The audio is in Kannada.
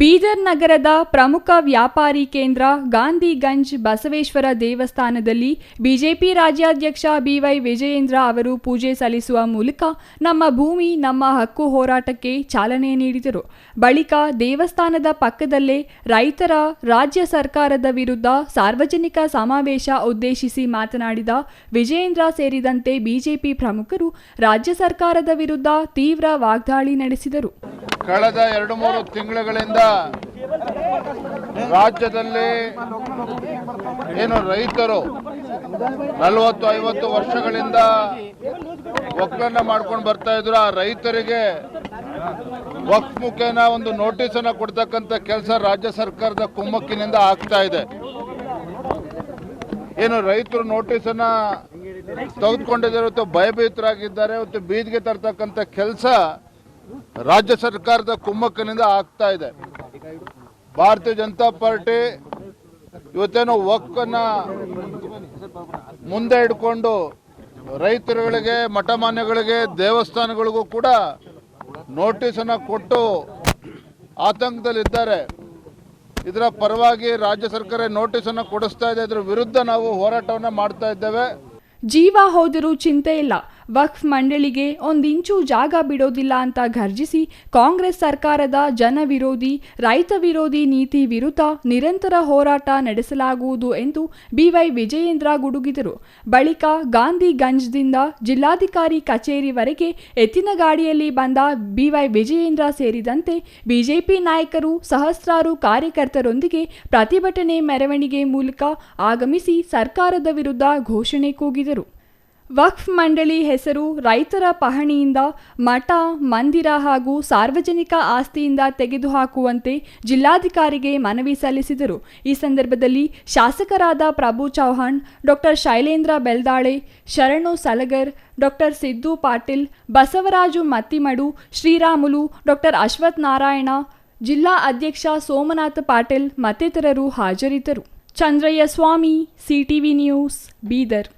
ಬೀದರ್ ನಗರದ ಪ್ರಮುಖ ವ್ಯಾಪಾರಿ ಕೇಂದ್ರ ಗಾಂಧಿಗಂಜ್ ಬಸವೇಶ್ವರ ದೇವಸ್ಥಾನದಲ್ಲಿ ಬಿಜೆಪಿ ರಾಜ್ಯಾಧ್ಯಕ್ಷ ಬಿವೈ ವಿಜಯೇಂದ್ರ ಅವರು ಪೂಜೆ ಸಲ್ಲಿಸುವ ಮೂಲಕ ನಮ್ಮ ಭೂಮಿ, ನಮ್ಮ ಹಕ್ಕು ಹೋರಾಟಕ್ಕೆ ಚಾಲನೆ ನೀಡಿದರು. ಬಳಿಕ ದೇವಸ್ಥಾನದ ಪಕ್ಕದಲ್ಲೇ ರೈತರ ರಾಜ್ಯ ಸರ್ಕಾರದ ವಿರುದ್ಧ ಸಾರ್ವಜನಿಕ ಸಮಾವೇಶ ಉದ್ದೇಶಿಸಿ ಮಾತನಾಡಿದ ವಿಜಯೇಂದ್ರ ಸೇರಿದಂತೆ ಬಿಜೆಪಿ ಪ್ರಮುಖರು ರಾಜ್ಯ ಸರ್ಕಾರದ ವಿರುದ್ಧ ತೀವ್ರ ವಾಗ್ದಾಳಿ ನಡೆಸಿದರು. ಕಳೆದ ಎರಡು ಮೂರು ತಿಂಗಳುಗಳಿಂದ ರಾಜ್ಯದಲ್ಲಿ ಏನು ರೈತರು ನಲವತ್ತು ಐವತ್ತು ವರ್ಷಗಳಿಂದ ಒಕ್ಕಲನ್ನ ಮಾಡ್ಕೊಂಡು ಬರ್ತಾ ಇದ್ರು. ಆ ರೈತರಿಗೆ ವಕ್ಫ್ ಮುಖೇನ ಒಂದು ನೋಟಿಸ್ ಅನ್ನ ಕೊಡ್ತಕ್ಕಂಥ ಕೆಲಸ ರಾಜ್ಯ ಸರ್ಕಾರದ ಕುಮ್ಮಕ್ಕಿನಿಂದ ಆಗ್ತಾ ಇದೆ. ಏನು ರೈತರು ನೋಟಿಸ್ ಅನ್ನ ತೆಗೆದುಕೊಂಡಿದ್ದಾರೆ ಭಯಭೀತರಾಗಿದ್ದಾರೆ ಮತ್ತು ಬೀದಿಗೆ ತರ್ತಕ್ಕಂಥ ಕೆಲಸ ರಾಜ್ಯ ಸರ್ಕಾರದ ಕುಮ್ಮಕ್ಕನಿಂದ ಆಗ್ತಾ ಇದೆ. ಭಾರತೀಯ ಜನತಾ ಪಾರ್ಟಿ ಇವತ್ತೇನೋ ಒಕ್ಕನ್ನ ಮುಂದೆ ಇಟ್ಕೊಂಡು ರೈತರುಗಳಿಗೆ, ಮಠಮಾನ್ಯಗಳಿಗೆ, ದೇವಸ್ಥಾನಗಳಿಗೂ ಕೂಡ ನೋಟಿಸ್ ಅನ್ನ ಕೊಟ್ಟು ಆತಂಕದಲ್ಲಿದ್ದಾರೆ. ಇದರ ಪರವಾಗಿ ರಾಜ್ಯ ಸರ್ಕಾರ ನೋಟಿಸ್ ಅನ್ನು ಕೊಡಿಸ್ತಾ ಇದೆ. ಇದರ ವಿರುದ್ಧ ನಾವು ಹೋರಾಟವನ್ನ ಮಾಡ್ತಾ ಇದ್ದೇವೆ. ಜೀವ ಹೋದರೂ ಚಿಂತೆ ಇಲ್ಲ. ವಕ್ಫ್ ಮಂಡಳಿಗೆ ಒಂದಿಂಚು ಜಾಗ ಬಿಡೋದಿಲ್ಲ ಅಂತ ಘರ್ಜಿಸಿ ಕಾಂಗ್ರೆಸ್ ಸರ್ಕಾರದ ಜನ ವಿರೋಧಿ ರೈತ ವಿರೋಧಿ ನೀತಿ ವಿರುದ್ಧ ನಿರಂತರ ಹೋರಾಟ ನಡೆಸಲಾಗುವುದು ಎಂದು ಬಿವೈ ವಿಜಯೇಂದ್ರ ಗುಡುಗಿದರು. ಬಳಿಕ ಗಾಂಧಿಗಂಜ್ದಿಂದ ಜಿಲ್ಲಾಧಿಕಾರಿ ಕಚೇರಿವರೆಗೆ ಎತ್ತಿನ ಗಾಡಿಯಲ್ಲಿ ಬಂದ ಬಿವೈ ವಿಜಯೇಂದ್ರ ಸೇರಿದಂತೆ ಬಿಜೆಪಿ ನಾಯಕರು, ಸಹಸ್ರಾರು ಕಾರ್ಯಕರ್ತರೊಂದಿಗೆ ಪ್ರತಿಭಟನೆ ಮೆರವಣಿಗೆ ಮೂಲಕ ಆಗಮಿಸಿ ಸರ್ಕಾರದ ವಿರುದ್ಧ ಘೋಷಣೆ ಕೂಗಿದರು. ವಕ್ಫ್ ಮಂಡಳಿ ಹೆಸರು ರೈತರ ಪಹಣಿಯಿಂದ ಮಠ, ಮಂದಿರ ಹಾಗೂ ಸಾರ್ವಜನಿಕ ಆಸ್ತಿಯಿಂದ ತೆಗೆದುಹಾಕುವಂತೆ ಜಿಲ್ಲಾಧಿಕಾರಿಗೆ ಮನವಿ ಸಲ್ಲಿಸಿದರು. ಈ ಸಂದರ್ಭದಲ್ಲಿ ಶಾಸಕರಾದ Prabhu Chauhan, doctor Shailendra Beldale, Sharanu Salagar, doctor Siddu Patil, Basavaraju Mattimadu, Sriramulu, doctor Ashwath Narayana, ಜಿಲ್ಲಾ ಅಧ್ಯಕ್ಷ ಸೋಮನಾಥ ಪಾಟೀಲ್ ಮತ್ತಿತರರು ಹಾಜರಿದ್ದರು. Chandrayya Swamy, CTV news, Bidar.